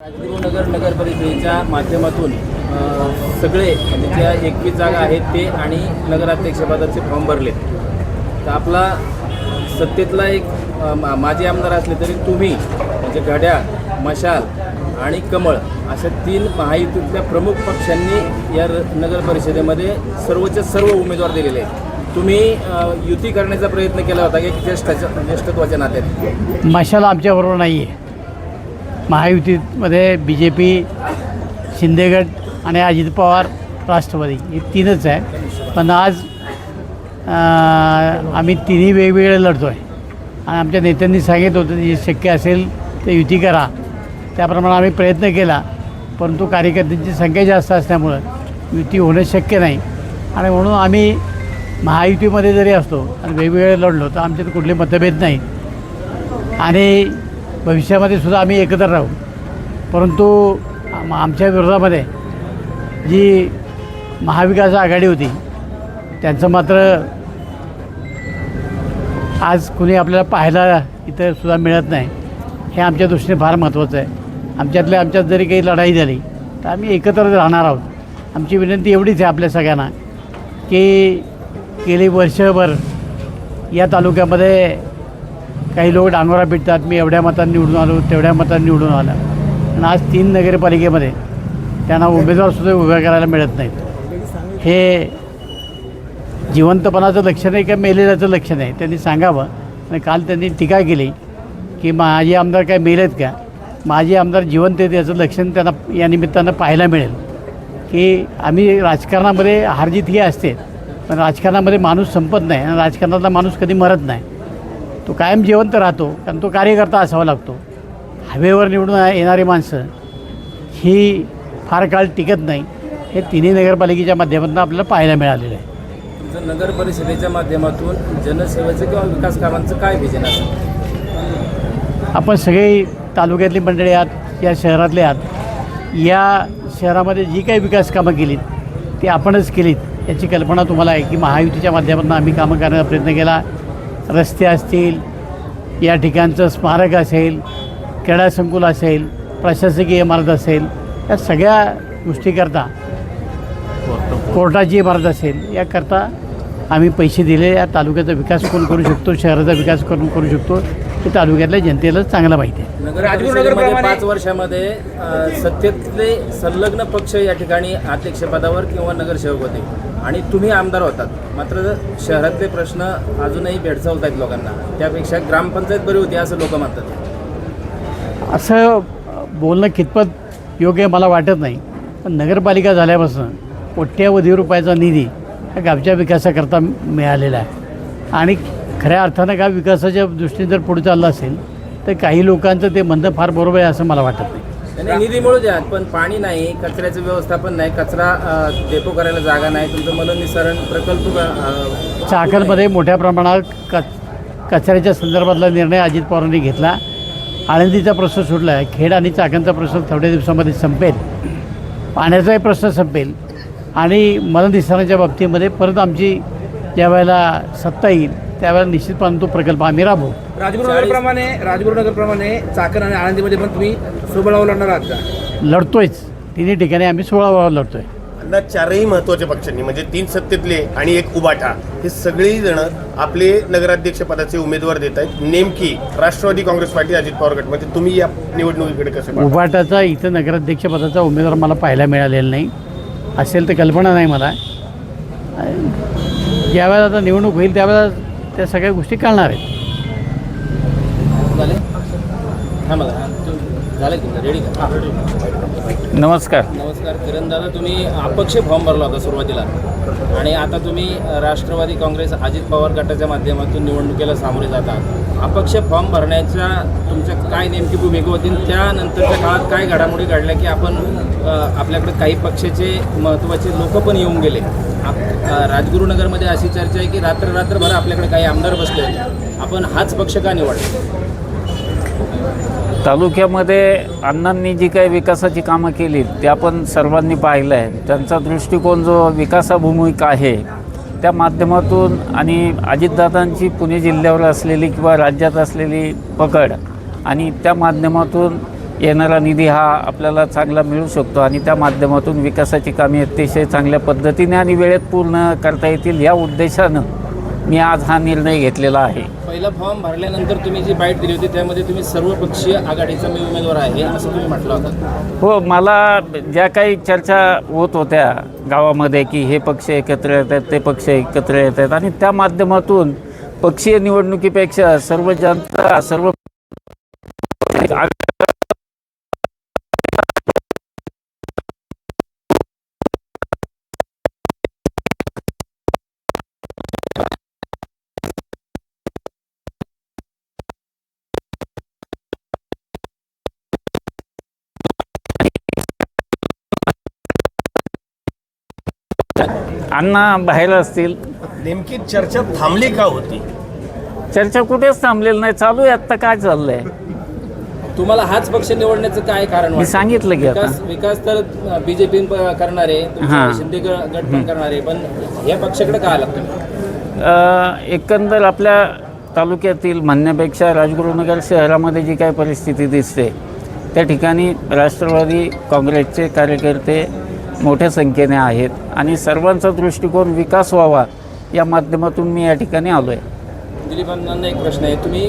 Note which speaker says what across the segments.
Speaker 1: राजगुरुनगर नगर परिषदेच्या माध्यमातून सगळे म्हणजे ज्या एकवीस जागा आहेत ते आणि नगराध्यक्षपदाचे फॉर्म भरले तर आपला सत्तेतला एक मा- माजी आमदार असले तरी तुम्ही म्हणजे घड्याळ मशाल आणि कमळ अशा तीन महायुतीतल्या प्रमुख पक्षांनी या र- नगर परिषदेमध्ये सर्वच्या सर्व उमेदवार दिलेले आहेत. तुम्ही युती करण्याचा प्रयत्न केला होता की ज्येष्ठाच्या ज्येष्ठत्वाच्या नात्यात?
Speaker 2: मशाल आमच्याबरोबर नाही आहे महायुतीमध्ये बी जे पी शिंदेगड आणि अजित पवार राष्ट्रवादी हे तीनच आहे. पण आज आम्ही तिन्ही वेगवेगळे लढतो आहे आणि आमच्या नेत्यांनी सांगितलं होतं जे शक्य असेल ते युती करा. त्याप्रमाणे आम्ही प्रयत्न केला. परंतु कार्यकर्त्यांची संख्या जास्त असल्यामुळं युती होणं शक्य नाही. आणि म्हणून आम्ही महायुतीमध्ये जरी असतो आणि वेगवेगळे लढलो तर आमच्यात कुठले मतभेद नाही आणि भविष्यामध्ये सुद्धा आम्ही एकत्र राहू. परंतु आम- आमच्या विरोधामध्ये जी महाविकास आघाडी होती त्यांचं मात्र आज कुणी आपल्याला पाहायला इथं सुद्धा मिळत नाही हे आमच्या दृष्टीने फार महत्त्वाचं आहे. आमच्यातल्या आमच्यात जरी काही लढाई झाली तर आम्ही एकत्र राहणार आहोत. आमची विनंती एवढीच आहे आपल्या सगळ्यांना की गेली वर्षभर या तालुक्यामध्ये काही लोक डांगोरा पिटतात मी एवढ्या मतांनी निवडून आलो तेवढ्या मतांनी निवडून आला. आणि आज तीन नगरपालिकेमध्ये त्यांना उमेदवारसुद्धा उभ्या करायला मिळत नाहीत. हे जिवंतपणाचं लक्षण आहे का मेलेल्याचं लक्षण आहे? त्यांनी सांगावं. आणि काल त्यांनी टीका केली की माझे आमदार काय मेलेत का? माझे आमदार जिवंत आहेत याचं लक्षण त्यांना या निमित्तानं पाहायला मिळेल. की आम्ही राजकारणामध्ये हारजीत ही असते पण राजकारणामध्ये माणूस संपत नाही आणि राजकारणातला माणूस कधी मरत नाही. तो कायम जिवंत राहतो कारण तो कार्यकर्ता असावा लागतो. हवेवर निवडून येणारी माणसं ही फार काळ टिकत नाही. हे तिन्ही नगरपालिकेच्या माध्यमातून आपल्याला पाहायला मिळालेलं आहे.
Speaker 1: नगर परिषदेच्या माध्यमातून जनसेवेचं किंवा विकास कामांचं काय विजन असेल
Speaker 2: आपण सगळी तालुक्यातली मंडळी आहात या शहरातले आहात. या शहरामध्ये जी काही विकास कामं केलीत ती आपणच केलीत याची कल्पना तुम्हाला आहे की महायुतीच्या माध्यमातून आम्ही कामं करण्याचा प्रयत्न केला. रस्ते असतील या ठिकाणचं स्मारक असेल क्रीडा संकुल असेल प्रशासकीय इमारत असेल या सगळ्या गोष्टीकरता कोर्टाची इमारत असेल याकरता आम्ही पैसे दिले या तालुक्याचा विकास कोण करू शकतो शहराचा विकास कोण करू शकतो हे तालुक्यातल्या जनतेला चांगलं माहिती आहे.
Speaker 1: पाच वर्षामध्ये अ, सत्तेतले संलग्न पक्ष या ठिकाणी अध्यक्षपदावर किंवा नगरसेवक होते. आणि तुम्ही आमदार होतात. मात्र शहरातले प्रश्न अजूनही भेडसावत आहेत लोकांना. त्यापेक्षा ग्रामपंचायत बरी होती असं लोक म्हणतात.
Speaker 2: असं बोलणं कितपत योग्य आहे मला वाटत नाही. पण नगरपालिका झाल्यापासून कोट्यावधी रुपयाचा निधी हा गावच्या विकासाकरता मिळालेला आहे. आणि खऱ्या अर्थानं गाव विकासाच्या दृष्टीने जर पुढे चाललं असेल तर काही लोकांचं ते म्हणणं फार बरोबर आहे असं मला वाटत नाही.
Speaker 1: निधी मिळू द्या पण पाणी नाही कचऱ्याचं व्यवस्थापन नाही कचरा डेपो करायला जागा नाही तुमचं मलनिसरण प्रकल्प
Speaker 2: चाकणमध्ये मोठ्या प्रमाणात क कचऱ्याच्या संदर्भातला निर्णय अजित पवारांनी घेतला. आळंदीचा प्रश्न सुटला. आहे खेड आणि चाकणचा प्रश्न थोड्या दिवसामध्ये संपेल. पाण्याचाही प्रश्न संपेल. आणि मलनिसरणाच्या बाबतीमध्ये परत आमची ज्या वेळेला सत्ता येईल त्यावेळेला निश्चितपणे तो प्रकल्प आम्ही राबवू.
Speaker 3: राजगुरुनगरप्रमाणे राजगुरुनगरप्रमाणे चाकण आणि आळंदीमध्ये पण तुम्ही सोबळावर लढणार आहात का?
Speaker 2: लढतोयच. तिन्ही ठिकाणी आम्ही सोळा वेळा लढतोय.
Speaker 4: ना चारही महत्त्वाच्या पक्षांनी म्हणजे तीन सत्तेतले आणि एक उबाठा हे सगळी जण आपले नगराध्यक्ष पदाचे उमेदवार देत आहेत. नेमकी राष्ट्रवादी काँग्रेस पार्टी अजित पवार गट म्हणजे तुम्ही या निवडणुकीकडे कसे पाहता?
Speaker 2: उभाटाचा इथं नगराध्यक्षपदाचा उमेदवार मला पाहायला मिळालेला नाही. असेल तर कल्पना नाही मला. ज्यावेळेला आता निवडणूक होईल त्यावेळेला त्या सगळ्या गोष्टी कळणार आहेत.
Speaker 1: झाले की रेडी का?
Speaker 5: नमस्कार.
Speaker 1: नमस्कार किरण दादा तुम्ही अपक्ष फॉर्म भरला होता सुरुवातीला. आणि आता तुम्ही राष्ट्रवादी काँग्रेस अजित पवार गटाच्या माध्यमातून निवडणुकीला सामोरे जातात. अपक्ष फॉर्म भरण्याच्या तुमच्या काय नेमकी भूमिका होती? त्यानंतरच्या काळात काय घडामोडी घडल्या की आपण आपल्याकडे काही पक्षाचे महत्त्वाचे लोक पण येऊन गेले? राजगुरुनगरमध्ये अशी चर्चा आहे की रात्र रात्रभर आपल्याकडे काही आमदार बसले आपण हाच पक्ष का निवडला?
Speaker 5: तालुक्यामध्ये अण्णांनी जी काही विकासाची कामं केली ते आपण सर्वांनी पाहिलं आहे. त्यांचा दृष्टिकोन जो विकासाभूमिक आहे त्या माध्यमातून आणि अजितदादांची पुणे जिल्ह्यावर असलेली किंवा राज्यात असलेली पकड आणि त्या माध्यमातून येणारा निधी हा आपल्याला चांगला मिळू शकतो आणि त्या माध्यमातून विकासाची कामे अतिशय चांगल्या पद्धतीने आणि वेळेत पूर्ण करता येतील या उद्देशानं मी आज हा निर्णय घेतलेला आहे.
Speaker 1: पहिला फॉर्म भरल्यानंतर तुम्ही जी बाईट दिली होती त्यामध्ये तुम्ही सर्वपक्षीय आघाडीचा मी उमेदवार आहे असं तुम्ही म्हटलं होतं.
Speaker 5: हो मला ज्या काही चर्चा होत होत्या गावामध्ये की हे पक्ष एकत्र येतात ते पक्ष एकत्र येतात आणि त्या माध्यमातून पक्षीय निवडणुकीपेक्षा सर्व जनता सर्व अण्णा बाहेर असतील.
Speaker 4: नेमकी चर्चा थांबली का होती?
Speaker 5: चर्चा कुठेच थांबलेली नाही. चालू आहे आत्ता काय चाललंय?
Speaker 1: तुम्हाला हाच पक्ष निवडण्याचं काय कारण
Speaker 5: मी
Speaker 1: वाटतं?
Speaker 5: सांगितलं की आता.
Speaker 1: विकास विकास तर बीजेपी करणार आहे तुमचं
Speaker 5: हां.
Speaker 1: शिंदे ग- गट पण करणार आहे पण या पक्षाकडे काय तुम्ही?
Speaker 5: अ, एकंदर आपल्या तालुक्यातील म्हणण्यापेक्षा राजगुरुनगर शहरामध्ये जी काय परिस्थिती दिसते त्या ठिकाणी राष्ट्रवादी काँग्रेसचे कार्यकर्ते मोठ्या संख्येने आहेत आणि सर्वांचा दृष्टिकोन विकास व्हावा या माध्यमातून मी या ठिकाणी आलो आहे
Speaker 1: दिलीपांना एक प्रश्न आहे. तुम्ही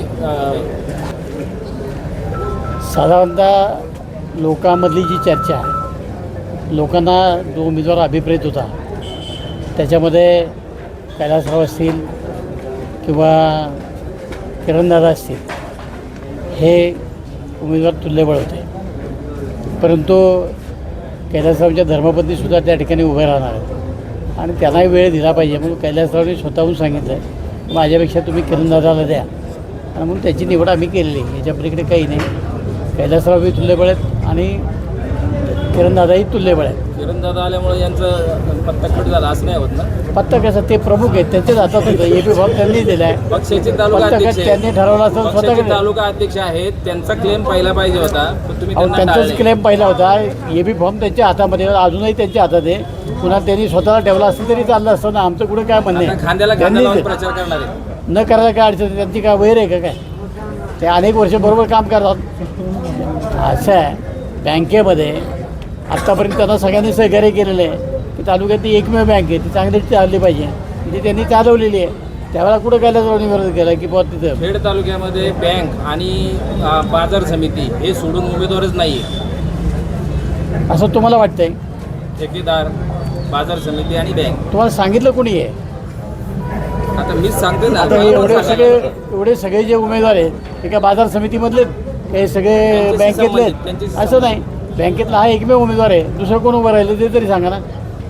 Speaker 2: साधारणतः लोकांमधली जी चर्चा आहे लोकांना जो उमेदवार अभिप्रेत होता त्याच्यामध्ये कैलासराव असतील किंवा किरणदादा असतील हे उमेदवार तुल्यबळ होते. परंतु कैलासरावच्या धर्मपत्नीसुद्धा त्या ठिकाणी उभे राहणार आहेत. आणि त्यांनाही वेळ दिला पाहिजे. म्हणून कैलासरावने स्वतःहून सांगितलं आहे माझ्यापेक्षा तुम्ही किरणदादाला द्या. आणि म्हणून त्याची निवड आम्ही केलेली याच्या पलीकडे काही नाही. कैलासरावही तुल्यबळ आहेत आणि किरणदादाही तुल्यबळ आहेत.
Speaker 1: किरणदादा आल्यामुळे यांचं पत्ता कट झाला असं नाही होत ना?
Speaker 2: पत्ता कसं ते प्रमुख आहेत त्यांच्याच हातात होतं. ए पी फॉर्म त्यांनी दिला आहे
Speaker 1: पक्षाचे तालुका
Speaker 2: पत्ता
Speaker 1: अध्यक्ष आहेत.
Speaker 2: त्यांनी ठरवला
Speaker 1: पक्षाचे
Speaker 2: स्वतःकडे
Speaker 1: तालुका अध्यक्ष आहेत त्यांचा क्लेम पहिला पाहिजे होता पण तुम्ही
Speaker 2: अहो
Speaker 1: त्यांना
Speaker 2: त्यांचाच
Speaker 1: टाळले.
Speaker 2: क्लेम पहिला होता. ए बी फॉर्म त्यांच्या हातामध्ये अजूनही त्यांच्या हातात आहे पुन्हा त्यांनी स्वतःला ठेवला असतं तरी चाललं असतं ना. आमचं कुठं काय म्हणणं
Speaker 1: आता खांद्याला
Speaker 2: आहे
Speaker 1: खांदा लावून
Speaker 2: त्यांनी
Speaker 1: प्रचार करणार आहे
Speaker 2: न करायला काय अडचण आहे? त्यांची काय वैर आहे का काय? ते अनेक वर्ष बरोबर काम करतात. असं आहे. बँकेमध्ये आत्तापर्यंत त्यांना सगळ्यांनी सहकार्य केलेलं आहे. की तालुक्यातली एकमेव बँक आहे. ती चांगली चालली पाहिजे. ती त्यांनी चालवलेली आहे. त्यावेळेला कुठं काय विरोध केला की बुवा तिथं?
Speaker 1: खेड तालुक्यामध्ये बँक आणि अं, बाजार समिती हे सोडून उमेदवारच नाही
Speaker 2: असं तुम्हाला वाटतंय?
Speaker 1: ठेकेदार बाजार समिती आणि बँक
Speaker 2: तुम्हाला सांगितलं कोणी आहे?
Speaker 1: आता मीच सांगते ना.
Speaker 2: आता हे एवढे सगळे एवढे सगळे जे उमेदवार आहेत ते काय बाजार समितीमधले हे सगळे
Speaker 1: त्यांच्याशी
Speaker 2: बँकेतले आहेत?
Speaker 1: संबंधित, त्यांच्याशी
Speaker 2: असं नाही. बँकेतला हा एकमेव उमेदवार आहे. दुसरं कोण उभं राहिलं ते तरी सांगा ना.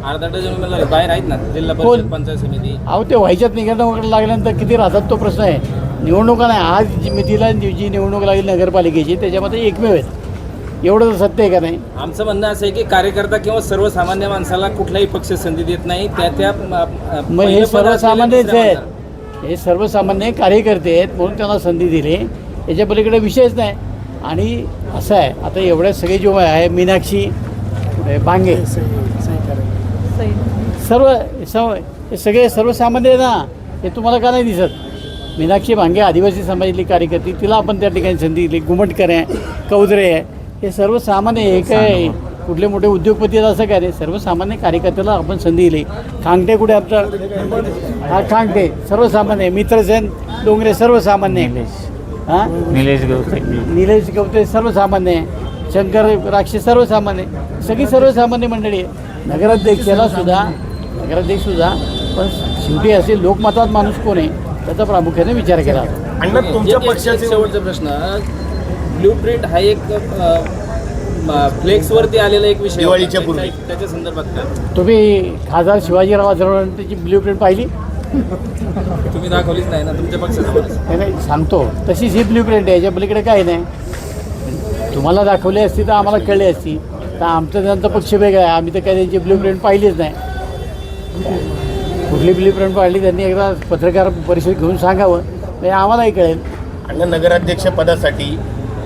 Speaker 1: अर्धा डझन उमेदवार. बाहेर आहेत ना. जिल्हा
Speaker 2: कोण?
Speaker 1: परिषद पंचायत समिती.
Speaker 2: अहो ते व्हायच्यात निघणं लागल्यानंतर किती राहतात तो प्रश्न आहे. निवडणुका नाही. आज जी मितीला जी निवडणूक लागली नगरपालिकेची त्याच्यामध्ये एकमेव आहेत. एवढं तर सत्य आहे का नाही?
Speaker 1: आमचं म्हणणं असं आहे की कार्यकर्ता किंवा सर्वसामान्य माणसाला कुठलाही पक्ष संधी देत नाही. त्या त्या म-
Speaker 2: मग
Speaker 1: पहिलं
Speaker 2: हे
Speaker 1: पद
Speaker 2: सर्वसामान्यच
Speaker 1: दुसऱ्या
Speaker 2: आहेत.
Speaker 1: माणसाला.
Speaker 2: हे सर्वसामान्य कार्यकर्ते आहेत म्हणून त्यांना संधी दिली. याच्या पलीकडे विषयच नाही. आणि असं आहे आता एवढ्या सगळे जे आहे मीनाक्षी? बांगे. सर्व हे सगळे सर्वसामान्य आहे ना हे तुम्हाला का नाही दिसत? मीनाक्षी भांगे आदिवासी समाजातली कार्यकर्ती तिला आपण त्या ठिकाणी संधी दिली. घुमटकर आहे कौदरे आहे हे सर्वसामान्य आहे. हे काय कुठले मोठे उद्योगपती असं काय नाही. सर्वसामान्य कार्यकर्त्याला आपण संधी दिली. खांगटे कुठे आमचा हा खांगटे सर्वसामान्य आहे. मित्रसेन डोंगरे सर्वसामान्य आहे. हां?
Speaker 5: निलेश गवते.
Speaker 2: निलेश गवते सर्वसामान्य आहे. शंकर राक्षे सर्वसामान्य आहे. सगळी सर्वसामान्य मंडळी आहे. नगराध्यक्षाला सुद्धा नगराध्यक्ष सुद्धा पण शेवटी असे लोकमतात माणूस कोण आहे त्याचा प्रामुख्याने विचार केला.
Speaker 4: अण्णा तुमच्या पक्षाचे
Speaker 1: शेवटचा प्रश्न. ब्ल्यू प्रिंट हा एक फ्लेक्स वरती आलेला एक विषय होता.
Speaker 4: दिवाळीच्या पूर्वी.
Speaker 1: त्याच्या- संदर्भात काय?
Speaker 2: तुम्ही खासदार शिवाजीराव आढळराव त्याची ब्ल्यू प्रिंट पाहिली?
Speaker 1: तुम्ही दाखवलीच नाही ना तुमच्या पक्षासमोर
Speaker 2: नाही नाही सांगतो. तशीच ही ब्ल्यू प्रिंट आहे याच्या पलीकडे काही नाही. तुम्हाला दाखवली असती तर आम्हाला कळली असती. तर आमचा त्यांचा पक्ष वेगळा आहे. आम्ही तर काही त्यांची ब्ल्यू प्रिंट पाहिलीच नाही. कुठली ब्ल्यू प्रिंट पाहिली त्यांनी एकदा पत्रकार परिषद घेऊन सांगावं. म्हणजे आम्हालाही कळेल.
Speaker 4: अण्णा नगराध्यक्ष पदासाठी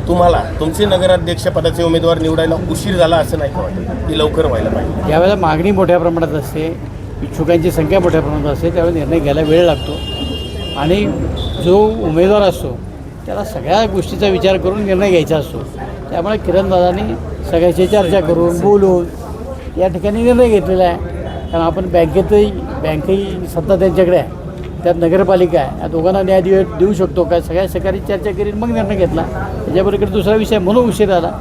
Speaker 4: तुम्हाला तुमचे नगराध्यक्ष पदाचे उमेदवार निवडायला उशीर झाला असं नाही का वाटत? की लवकर व्हायला पाहिजे.
Speaker 2: ज्यावेळेला मागणी मोठ्या प्रमाणात असते. इच्छुकांची संख्या मोठ्या प्रमाणात असते त्यावेळी निर्णय घ्यायला वेळ लागतो. आणि जो उमेदवार असतो त्याला सगळ्या गोष्टीचा विचार करून निर्णय घ्यायचा असतो. त्यामुळे किरणदादांनी सगळ्याशी चर्चा करून बोलून या ठिकाणी निर्णय घेतलेला आहे. कारण आपण बँकेतही बँकही सत्ता त्यांच्याकडे आहे. त्यात नगरपालिका आहे. या दोघांना न्याय देऊ देऊ शकतो का? सगळ्या सरकारी चर्चा करीन मग निर्णय घेतला. त्याच्याबरोबर दुसरा विषय म्हणून उशीर आला